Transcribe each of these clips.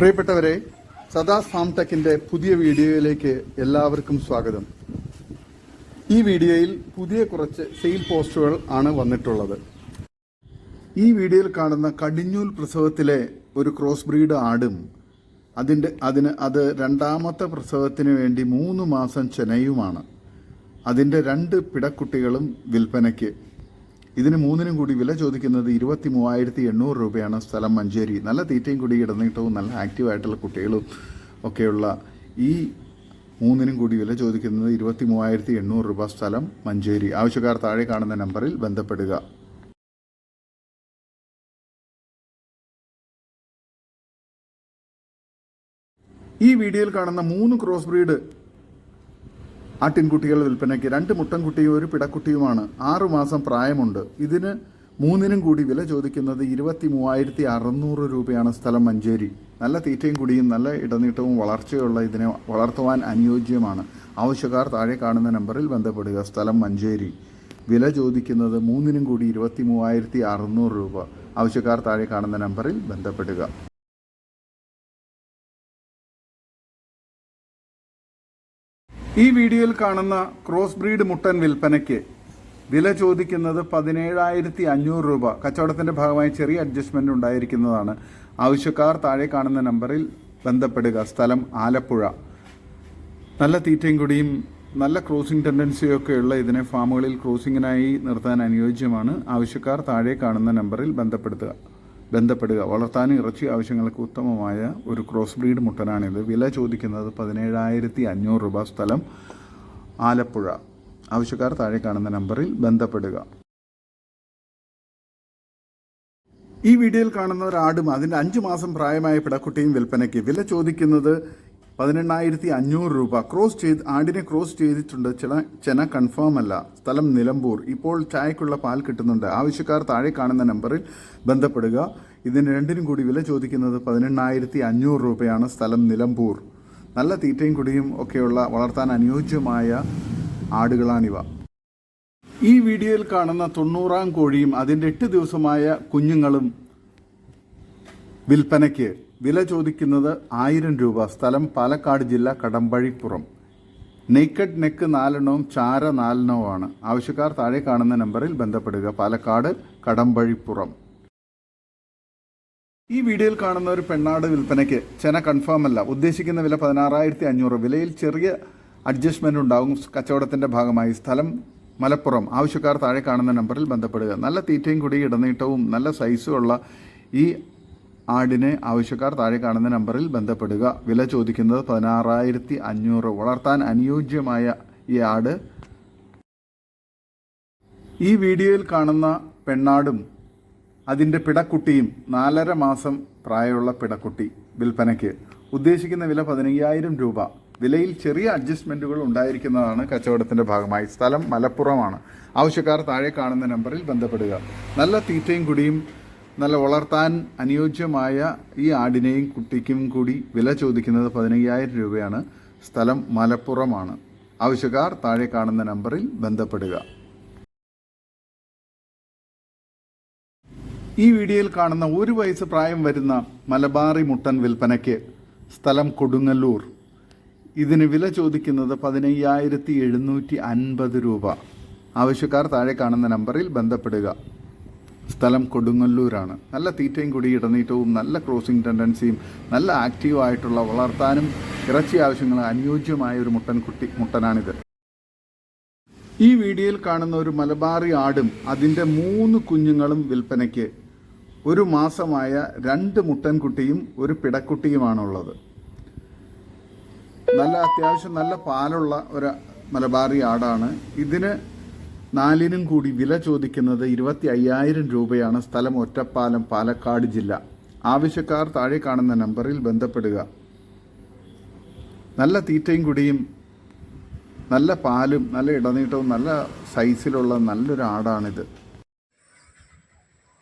പ്രിയപ്പെട്ടവരെ സദാ സാംടെക്കിന്റെ പുതിയ വീഡിയോയിലേക്ക് എല്ലാവർക്കും സ്വാഗതം. ഈ വീഡിയോയിൽ പുതിയ കുറച്ച് സെയിൽ പോസ്റ്റുകൾ ആണ് വന്നിട്ടുള്ളത്. ഈ വീഡിയോയിൽ കാണുന്ന കടിഞ്ഞൂൽ പ്രസവത്തിലെ ഒരു ക്രോസ് ബ്രീഡ് ആടും അതിന്റെ അതിന് അത് രണ്ടാമത്തെ പ്രസവത്തിന് വേണ്ടി മൂന്ന് മാസം ചെനയുമാണ് അതിന്റെ രണ്ട് പിടക്കുട്ടികളും വിൽപ്പനയ്ക്ക്. ഇതിന് മൂന്നിനും കൂടി വില ചോദിക്കുന്നത് ഇരുപത്തി മൂവായിരത്തി എണ്ണൂറ് രൂപയാണ് സ്ഥലം മഞ്ചേരി. നല്ല തീറ്റയും കൂടി ഇടനീട്ടവും നല്ല ആക്റ്റീവായിട്ടുള്ള കുട്ടികളും ഒക്കെയുള്ള ഈ മൂന്നിനും കൂടി വില ചോദിക്കുന്നത് ഇരുപത്തി മൂവായിരത്തി എണ്ണൂറ് രൂപ സ്ഥലം മഞ്ചേരി. ആവശ്യക്കാർ താഴെ കാണുന്ന നമ്പറിൽ ബന്ധപ്പെടുക. ഈ വീഡിയോയിൽ കാണുന്ന മൂന്ന് ക്രോസ് ബ്രീഡ് ആട്ടിൻകുട്ടികൾ വിൽപ്പനയ്ക്ക് രണ്ട് മുട്ടൻകുട്ടിയും ഒരു പിടക്കുട്ടിയുമാണ്. ആറു മാസം പ്രായമുണ്ട്. ഇതിന് മൂന്നിനും കൂടി വില ചോദിക്കുന്നത് ഇരുപത്തി മൂവായിരത്തി അറുന്നൂറ് രൂപയാണ് സ്ഥലം മഞ്ചേരി. നല്ല തീറ്റയും കുടിയും നല്ല ഇടനീട്ടവും വളർച്ചയുള്ള ഇതിനെ വളർത്തുവാൻ അനുയോജ്യമാണ്. ആവശ്യക്കാർ താഴെ കാണുന്ന നമ്പറിൽ ബന്ധപ്പെടുക. സ്ഥലം മഞ്ചേരി. വില ചോദിക്കുന്നത് മൂന്നിനും കൂടി ഇരുപത്തി മൂവായിരത്തി അറുന്നൂറ് രൂപ. ആവശ്യക്കാർ താഴെ കാണുന്ന നമ്പറിൽ ബന്ധപ്പെടുക. ഈ വീഡിയോയിൽ കാണുന്ന ക്രോസ് ബ്രീഡ് മുട്ടൻ വിൽപ്പനയ്ക്ക് വില ചോദിക്കുന്നത് പതിനേഴായിരത്തി അഞ്ഞൂറ് രൂപ. കച്ചവടത്തിന്റെ ഭാഗമായി ചെറിയ അഡ്ജസ്റ്റ്മെന്റ് ഉണ്ടായിരിക്കുന്നതാണ്. ആവശ്യക്കാർ താഴെ കാണുന്ന നമ്പറിൽ ബന്ധപ്പെടുക. സ്ഥലം ആലപ്പുഴ. നല്ല തീറ്റയും കൂടിയും നല്ല ക്രോസിംഗ് ടെൻഡൻസിയൊക്കെയുള്ള ഇതിനെ ഫാമുകളിൽ ക്രോസിങ്ങിനായി നിർത്താൻ അനുയോജ്യമാണ്. ആവശ്യക്കാർ താഴെ കാണുന്ന നമ്പറിൽ ബന്ധപ്പെടുത്തുക. ബന്ധപ്പെടുക. വളർത്താനും ഇറച്ചി ആവശ്യങ്ങൾക്ക് ഉത്തമമായ ഒരു ക്രോസ് ബ്രീഡ് മുട്ടനാണിത്. വില ചോദിക്കുന്നത് പതിനേഴായിരത്തി അഞ്ഞൂറ് രൂപ സ്ഥലം ആലപ്പുഴ. ആവശ്യക്കാർ താഴെ കാണുന്ന നമ്പറിൽ ബന്ധപ്പെടുക. ഈ വീഡിയോയിൽ കാണുന്ന ഒരു ആടും അതിന്റെ അഞ്ച് മാസം പ്രായമായ പിടക്കുട്ടിയും വിൽപ്പനയ്ക്ക് വില ചോദിക്കുന്നത് പതിനെണ്ണായിരത്തി അഞ്ഞൂറ് രൂപ. ക്രോസ് ചെയ്ത് ആടിനെ ക്രോസ് ചെയ്തിട്ടുണ്ട്. ചില ചെന കൺഫേം അല്ല. സ്ഥലം നിലമ്പൂർ. ഇപ്പോൾ ചായക്കുള്ള പാൽ കിട്ടുന്നുണ്ട്. ആവശ്യക്കാർ താഴെ കാണുന്ന നമ്പറിൽ ബന്ധപ്പെടുക. ഇതിന് രണ്ടിനും കൂടി വില ചോദിക്കുന്നത് പതിനെണ്ണായിരത്തി അഞ്ഞൂറ് രൂപയാണ് സ്ഥലം നിലമ്പൂർ. നല്ല തീറ്റയും കുടിയും ഒക്കെയുള്ള വളർത്താൻ അനുയോജ്യമായ ആടുകളാണിവ. ഈ വീഡിയോയിൽ കാണുന്ന തൊണ്ണൂറാം കോഴിയും അതിന്റെ എട്ട് ദിവസമായ കുഞ്ഞുങ്ങളും വിൽപ്പനയ്ക്ക് വില ചോദിക്കുന്നത് ആയിരം രൂപ. സ്ഥലം പാലക്കാട് ജില്ല കടമ്പഴിപ്പുറം. നെയ്ക്കഡ് നെക്ക് നാലെണ്ണവും ചാര നാലെണ്ണവുമാണ്. ആവശ്യക്കാർ താഴെ കാണുന്ന നമ്പറിൽ ബന്ധപ്പെടുക. പാലക്കാട് കടമ്പഴിപ്പുറം. ഈ വീഡിയോയിൽ കാണുന്ന ഒരു പെണ്ണാട് വിൽപ്പനയ്ക്ക് ചെന കൺഫേം അല്ല. ഉദ്ദേശിക്കുന്ന വില പതിനാറായിരത്തി അഞ്ഞൂറ് വിലയിൽ ചെറിയ അഡ്ജസ്റ്റ്മെന്റ് ഉണ്ടാകും. കച്ചവടത്തിന്റെ ഭാഗമായി സ്ഥലം മലപ്പുറം. ആവശ്യക്കാർ താഴെ കാണുന്ന നമ്പറിൽ ബന്ധപ്പെടുക. നല്ല തീറ്റയും കൂടി ഇടനീട്ടവും നല്ല സൈസുമുള്ള ഈ ആടിനെ ആവശ്യക്കാർ താഴെ കാണുന്ന നമ്പറിൽ ബന്ധപ്പെടുക. വില ചോദിക്കുന്നത് പതിനാറായിരത്തി അഞ്ഞൂറ് വളർത്താൻ അനുയോജ്യമായ ഈ ആട്. ഈ വീഡിയോയിൽ കാണുന്ന പെണ്ണാടും അതിന്റെ പിടക്കുട്ടിയും നാലര മാസം പ്രായമുള്ള പിടക്കുട്ടി വിൽപ്പനയ്ക്ക്. ഉദ്ദേശിക്കുന്ന വില പതിനയ്യായിരം രൂപ. വിലയിൽ ചെറിയ അഡ്ജസ്റ്റ്മെന്റുകൾ ഉണ്ടായിരിക്കുന്നതാണ് കച്ചവടത്തിന്റെ ഭാഗമായി. സ്ഥലം മലപ്പുറമാണ്. ആവശ്യക്കാർ താഴെ കാണുന്ന നമ്പറിൽ ബന്ധപ്പെടുക. നല്ല തീറ്റയും കുടിയും നല്ല വളർത്താൻ അനുയോജ്യമായ ഈ ആടിനെയും കുട്ടിക്കും കൂടി വില ചോദിക്കുന്നത് പതിനയ്യായിരം രൂപയാണ്. സ്ഥലം മലപ്പുറമാണ്. ആവശ്യക്കാർ താഴെ കാണുന്ന നമ്പറിൽ ബന്ധപ്പെടുക. ഈ വീഡിയോയിൽ കാണുന്ന ഒരു വയസ്സ് പ്രായം വരുന്ന മലബാറി മുട്ടൻ വിൽപ്പനയ്ക്ക് സ്ഥലം കൊടുങ്ങല്ലൂർ. ഇതിന് വില ചോദിക്കുന്നത് പതിനയ്യായിരത്തി എഴുന്നൂറ്റി അൻപത് രൂപ. ആവശ്യക്കാർ താഴെ കാണുന്ന നമ്പറിൽ ബന്ധപ്പെടുക. സ്ഥലം കൊടുങ്ങല്ലൂരാണ്. നല്ല തീറ്റയും കൂടി ഇടനീട്ടവും നല്ല ക്രോസിംഗ് ടെൻഡൻസിയും നല്ല ആക്റ്റീവായിട്ടുള്ള വളർത്താനും ഇറച്ചി ആവശ്യങ്ങൾ അനുയോജ്യമായ ഒരു മുട്ടൻ കുട്ടി മുട്ടനാണിത്. ഈ വീഡിയോയിൽ കാണുന്ന ഒരു മലബാറി ആടും അതിന്റെ മൂന്ന് കുഞ്ഞുങ്ങളും വിൽപ്പനയ്ക്ക് ഒരു മാസമായ രണ്ട് മുട്ടൻകുട്ടിയും ഒരു പിടക്കുട്ടിയുമാണുള്ളത്. നല്ല അത്യാവശ്യം നല്ല പാലുള്ള ഒരു മലബാറി ആടാണ്. ഇതിന് നാലിനും കൂടി വില ചോദിക്കുന്നത് ഇരുപത്തി അയ്യായിരം രൂപയാണ് സ്ഥലം ഒറ്റപ്പാലം പാലക്കാട് ജില്ല. ആവശ്യക്കാർ താഴെ കാണുന്ന നമ്പറിൽ ബന്ധപ്പെടുക. നല്ല തീറ്റയും കുടിയും നല്ല പാലും നല്ല ഇടനീട്ടവും നല്ല സൈസിലുള്ള നല്ലൊരു ആടാണിത്.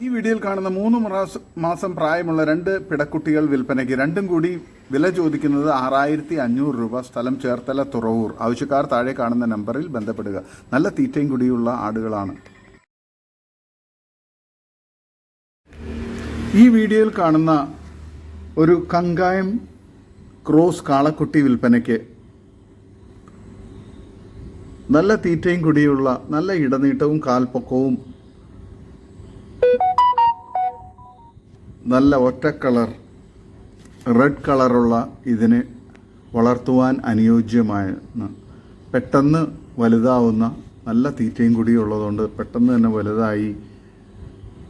ഈ വീഡിയോയിൽ കാണുന്ന മൂന്ന് മാസ- പ്രായമുള്ള രണ്ട് പിടക്കുട്ടികൾ വിൽപ്പനയ്ക്ക് രണ്ടും കൂടി വില ചോദിക്കുന്നത് ആറായിരത്തി അഞ്ഞൂറ് രൂപ. സ്ഥലം ചേർത്തല തുറവൂർ. ആവശ്യക്കാർ താഴെ കാണുന്ന നമ്പറിൽ ബന്ധപ്പെടുക. നല്ല തീറ്റയും കൂടിയുള്ള ആടുകളാണ്. ഈ വീഡിയോയിൽ കാണുന്ന ഒരു കങ്കായം ക്രോസ് കാളക്കുട്ടി വിൽപ്പനയ്ക്ക് നല്ല തീറ്റയും കൂടിയുള്ള നല്ല ഇടനീട്ടവും കാൽപ്പൊക്കവും നല്ല ഒറ്റ കളർ റെഡ് കളറുള്ള ഇതിന് വളർത്തുവാൻ അനുയോജ്യമായ പെട്ടെന്ന് വലുതാവുന്ന നല്ല തീറ്റയും കൂടി ഉള്ളതുകൊണ്ട് പെട്ടെന്ന് തന്നെ വലുതായി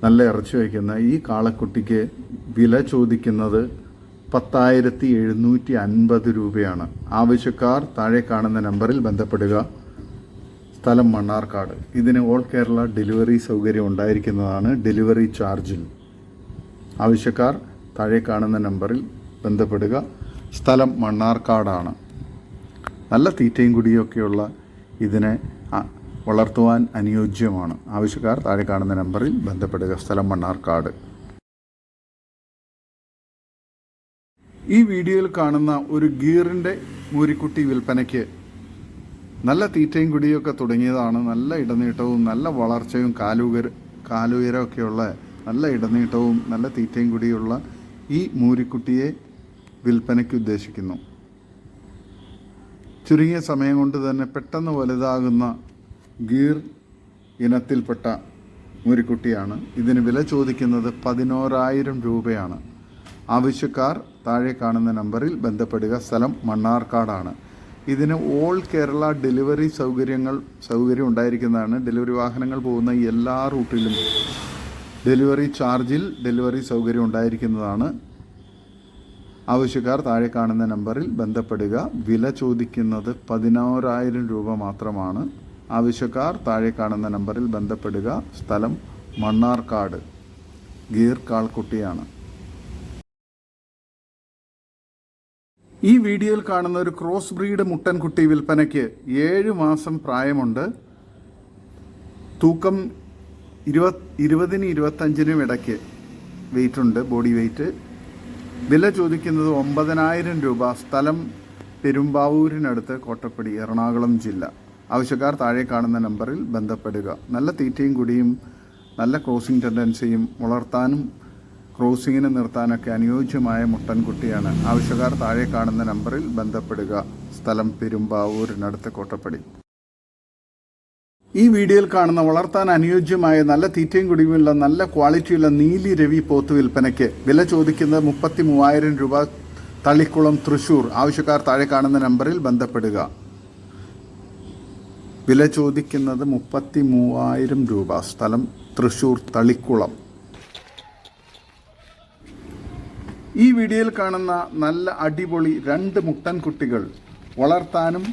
നല്ല ഇറച്ചി വയ്ക്കുന്ന ഈ കാളക്കുട്ടിക്ക് വില ചോദിക്കുന്നത് പത്തായിരത്തി എഴുന്നൂറ്റി അൻപത് രൂപയാണ്. ആവശ്യക്കാർ താഴെ കാണുന്ന നമ്പറിൽ ബന്ധപ്പെടുക. സ്ഥലം മണ്ണാർക്കാട്. ഇതിന് ഓൾ കേരള ഡെലിവറി സൗകര്യം ഉണ്ടായിരിക്കുന്നതാണ് ഡെലിവറി ചാർജിൽ. ആവശ്യക്കാർ താഴെ കാണുന്ന നമ്പറിൽ ബന്ധപ്പെടുക. സ്ഥലം മണ്ണാർക്കാടാണ്. നല്ല തീറ്റയും കുടിയൊക്കെയുള്ള ഇതിനെ വളർത്തുവാൻ അനുയോജ്യമാണ്. ആവശ്യക്കാർ താഴെ കാണുന്ന നമ്പറിൽ ബന്ധപ്പെടുക. സ്ഥലം മണ്ണാർക്കാട്. ഈ വീഡിയോയിൽ കാണുന്ന ഒരു ഗീറിന്റെ മൂരിക്കുട്ടി വിൽപ്പനയ്ക്ക് നല്ല തീറ്റയും കുടിയൊക്കെ തുടങ്ങിയതാണ്. നല്ല ഇടനീട്ടവും നല്ല വളർച്ചയും കാലുകര കാലുയരമൊക്കെയുള്ള നല്ല ഇടനീട്ടവും നല്ല തീറ്റയും കൂടിയുള്ള ഈ മൂരിക്കുട്ടിയെ വിൽപ്പനയ്ക്ക് ഉദ്ദേശിക്കുന്നു. ചുരുങ്ങിയ സമയം കൊണ്ട് തന്നെ പെട്ടെന്ന് വലുതാകുന്ന ഗീർ ഇനത്തിൽപ്പെട്ട മൂരിക്കുട്ടിയാണ്. ഇതിന് വില ചോദിക്കുന്നത് പതിനോരായിരം രൂപയാണ്. ആവശ്യക്കാർ താഴെ കാണുന്ന നമ്പറിൽ ബന്ധപ്പെടുക. സ്ഥലം മണ്ണാർക്കാടാണ്. ഇതിന് ഓൾ കേരള ഡെലിവറി സൗകര്യങ്ങൾ സൗകര്യം ഉണ്ടായിരിക്കുന്നതാണ്. ഡെലിവറി വാഹനങ്ങൾ പോകുന്ന എല്ലാ റൂട്ടിലും ഡെലിവറി ചാർജിൽ ഡെലിവറി സൗകര്യം ഉണ്ടായിരിക്കുന്നതാണ്. ആവശ്യക്കാർ താഴെ കാണുന്ന നമ്പറിൽ ബന്ധപ്പെടുക. വില ചോദിക്കുന്നത് പതിനോരായിരം രൂപ മാത്രമാണ്. ആവശ്യക്കാർ താഴെ കാണുന്ന നമ്പറിൽ ബന്ധപ്പെടുക. സ്ഥലം മണ്ണാർക്കാട്. ഗീർ കാൾക്കുട്ടിയാണ്. ഈ വീഡിയോയിൽ കാണുന്ന ഒരു ക്രോസ് ബ്രീഡ് മുട്ടൻകുട്ടി വിൽപ്പനയ്ക്ക് ഏഴ് മാസം പ്രായമുണ്ട്. തൂക്കം ഇരുപത് ഇരുപതിന് ഇരുപത്തഞ്ചിനും ഇടയ്ക്ക് വെയിറ്റ് ഉണ്ട് ബോഡി വെയിറ്റ്. വില ചോദിക്കുന്നത് ഒമ്പതിനായിരം രൂപ. സ്ഥലം പെരുമ്പാവൂരിനടുത്ത് കോട്ടപ്പടി എറണാകുളം ജില്ല. ആവശ്യക്കാർ താഴെ കാണുന്ന നമ്പറിൽ ബന്ധപ്പെടുക. നല്ല തീറ്റയും കുടിയും നല്ല ക്രോസിംഗ് ടെൻഡൻസിയും വളർത്താനും ക്രോസിങ്ങിന് നിർത്താനൊക്കെ അനുയോജ്യമായ മുട്ടൻകുട്ടിയാണ്. ആവശ്യക്കാർ താഴെ കാണുന്ന നമ്പറിൽ ബന്ധപ്പെടുക. സ്ഥലം പെരുമ്പാവൂരിനടുത്ത് കോട്ടപ്പടി. ഈ വീഡിയോയിൽ കാണുന്ന വളർത്താൻ അനുയോജ്യമായ നല്ല തീറ്റയും കുടിയുമുള്ള നല്ല ക്വാളിറ്റിയുള്ള നീലി രവി പോത്ത് വിൽപ്പനയ്ക്ക് വില ചോദിക്കുന്നത് മുപ്പത്തി മൂവായിരം രൂപ തളിക്കുളം തൃശൂർ. ആവശ്യക്കാർ താഴെ കാണുന്ന നമ്പറിൽ ബന്ധപ്പെടുക. വില ചോദിക്കുന്നത് മുപ്പത്തി മൂവായിരം രൂപ. സ്ഥലം തൃശൂർ തളിക്കുളം. ഈ വീഡിയോയിൽ കാണുന്ന നല്ല അടിപൊളി രണ്ട് മുട്ടൻ കുട്ടികൾ വളർത്താനും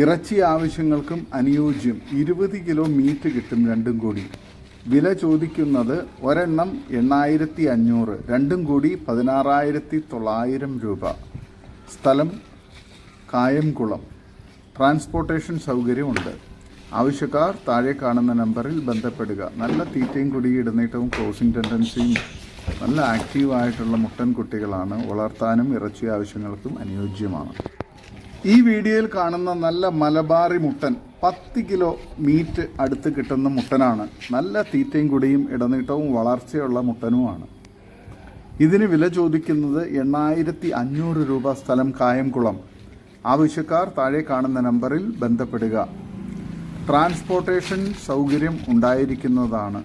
ഇറച്ചി ആവശ്യങ്ങൾക്കും അനുയോജ്യം ഇരുപത് കിലോ മീറ്റ് കിട്ടും രണ്ടും കൂടി. വില ചോദിക്കുന്നത് ഒരെണ്ണം എണ്ണായിരത്തി അഞ്ഞൂറ് രണ്ടും കൂടി പതിനാറായിരത്തി തൊള്ളായിരം രൂപ. സ്ഥലം കായംകുളം. ട്രാൻസ്പോർട്ടേഷൻ സൗകര്യമുണ്ട്. ആവശ്യക്കാർ താഴെ കാണുന്ന നമ്പറിൽ ബന്ധപ്പെടുക. നല്ല തീറ്റയും കുടിയിടുന്നേറ്റവും ക്ലോസിംഗ് ടെൻഡൻസിയും നല്ല ആക്റ്റീവായിട്ടുള്ള മുട്ടൻ കുട്ടികളാണ് വളർത്താനും ഇറച്ചി ആവശ്യങ്ങൾക്കും അനുയോജ്യമാണ്. ഈ വീഡിയോയിൽ കാണുന്ന നല്ല മലബാറി മുട്ടൻ പത്ത് കിലോ മീറ്റ് അടുത്ത് കിട്ടുന്ന മുട്ടനാണ്. നല്ല തീറ്റയും കുടിയും ഇടനീട്ടവും വളർച്ചയുള്ള മുട്ടനുമാണ്. ഇതിന് വില ചോദിക്കുന്നത് എണ്ണായിരത്തി അഞ്ഞൂറ് രൂപ സ്ഥലം കായംകുളം. ആവശ്യക്കാർ താഴെ കാണുന്ന നമ്പറിൽ ബന്ധപ്പെടുക. ട്രാൻസ്പോർട്ടേഷൻ സൗകര്യം ഉണ്ടായിരിക്കുന്നതാണ്.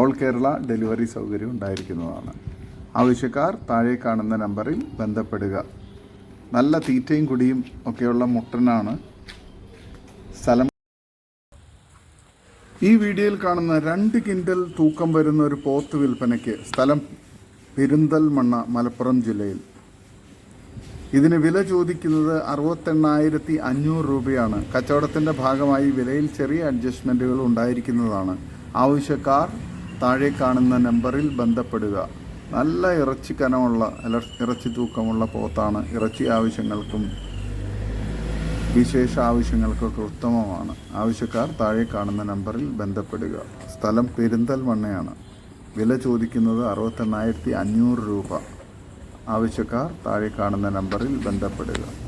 ഓൾ കേരള ഡെലിവറി സൗകര്യം ഉണ്ടായിരിക്കുന്നതാണ്. ആവശ്യക്കാർ താഴെ കാണുന്ന നമ്പറിൽ ബന്ധപ്പെടുക. നല്ല തീറ്റയും കുടിയും ഒക്കെയുള്ള മുട്ടനാണ് സ്ഥലം ഈ വീഡിയോയിൽ കാണുന്ന രണ്ട് കിൻഡൽ തൂക്കം വരുന്ന ഒരു പോത്ത് വിൽപ്പനയ്ക്ക് സ്ഥലം പെരിന്തൽമണ്ണ മലപ്പുറം ജില്ലയിൽ. ഇതിന് വില ചോദിക്കുന്നത് അറുപത്തെണ്ണായിരത്തി അഞ്ഞൂറ് രൂപയാണ്. കച്ചവടത്തിന്റെ ഭാഗമായി വിലയിൽ ചെറിയ അഡ്ജസ്റ്റ്മെന്റുകൾ ഉണ്ടായിരിക്കുന്നതാണ്. ആവശ്യക്കാർ താഴെ കാണുന്ന നമ്പറിൽ ബന്ധപ്പെടുക. നല്ല ഇറച്ചി കനമുള്ള ഇറച്ചി തൂക്കമുള്ള പോത്താണ്. ഇറച്ചി ആവശ്യങ്ങൾക്കും വിശേഷ ആവശ്യങ്ങൾക്കൊക്കെ ഉത്തമമാണ്. ആവശ്യക്കാർ താഴെ കാണുന്ന നമ്പറിൽ ബന്ധപ്പെടുക. സ്ഥലം പെരിന്തൽമണ്ണയാണ്. വില ചോദിക്കുന്നത് അറുപത്തെണ്ണായിരത്തി അഞ്ഞൂറ് രൂപ. ആവശ്യക്കാർ താഴെ കാണുന്ന നമ്പറിൽ ബന്ധപ്പെടുക.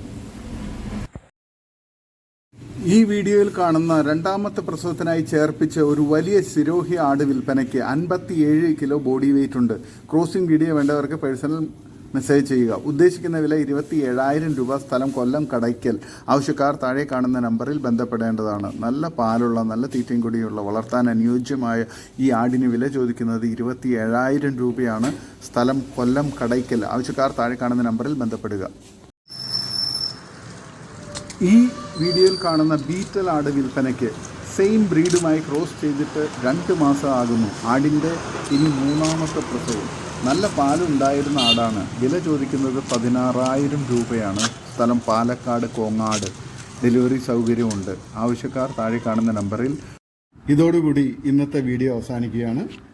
ഈ വീഡിയോയിൽ കാണുന്ന രണ്ടാമത്തെ പ്രസവത്തിനായി ചേർപ്പിച്ച ഒരു വലിയ സിരോഹി ആട് വിൽപ്പനയ്ക്ക് അൻപത്തിയേഴ് കിലോ ബോഡി വെയിറ്റ് ഉണ്ട്. ക്രോസിംഗ് വീഡിയോ വേണ്ടവർക്ക് പേഴ്സണൽ മെസ്സേജ് ചെയ്യുക. ഉദ്ദേശിക്കുന്ന വില ഇരുപത്തി ഏഴായിരം രൂപ. സ്ഥലം കൊല്ലം കടയ്ക്കൽ. ആവശ്യക്കാർ താഴെ കാണുന്ന നമ്പറിൽ ബന്ധപ്പെടേണ്ടതാണ്. നല്ല പാലുള്ള നല്ല തീറ്റയും കൂടിയുള്ള വളർത്താൻ അനുയോജ്യമായ ഈ ആടിന് വില ചോദിക്കുന്നത് ഇരുപത്തി ഏഴായിരം രൂപയാണ്. സ്ഥലം കൊല്ലം കടയ്ക്കൽ. ആവശ്യക്കാർ താഴെ കാണുന്ന നമ്പറിൽ ബന്ധപ്പെടുക. ഈ വീഡിയോയിൽ കാണുന്ന ബീറ്റൽ ആട് വിൽപ്പനയ്ക്ക് സെയിം ബ്രീഡുമായി ക്രോസ് ചെയ്തിട്ട് രണ്ട് മാസം ആകുന്നു. ആടിന്റെ ഇനി മൂന്നാമത്തെ പ്രസവം. നല്ല പാലുണ്ടായിരുന്ന ആടാണ്. വില ചോദിക്കുന്നത് പതിനാറായിരം രൂപയാണ്. സ്ഥലം പാലക്കാട് കോങ്ങാട്. ഡെലിവറി സൗകര്യമുണ്ട്. ആവശ്യക്കാർ താഴെ കാണുന്ന നമ്പറിൽ ഇതോടുകൂടി ഇന്നത്തെ വീഡിയോ അവസാനിക്കുകയാണ്.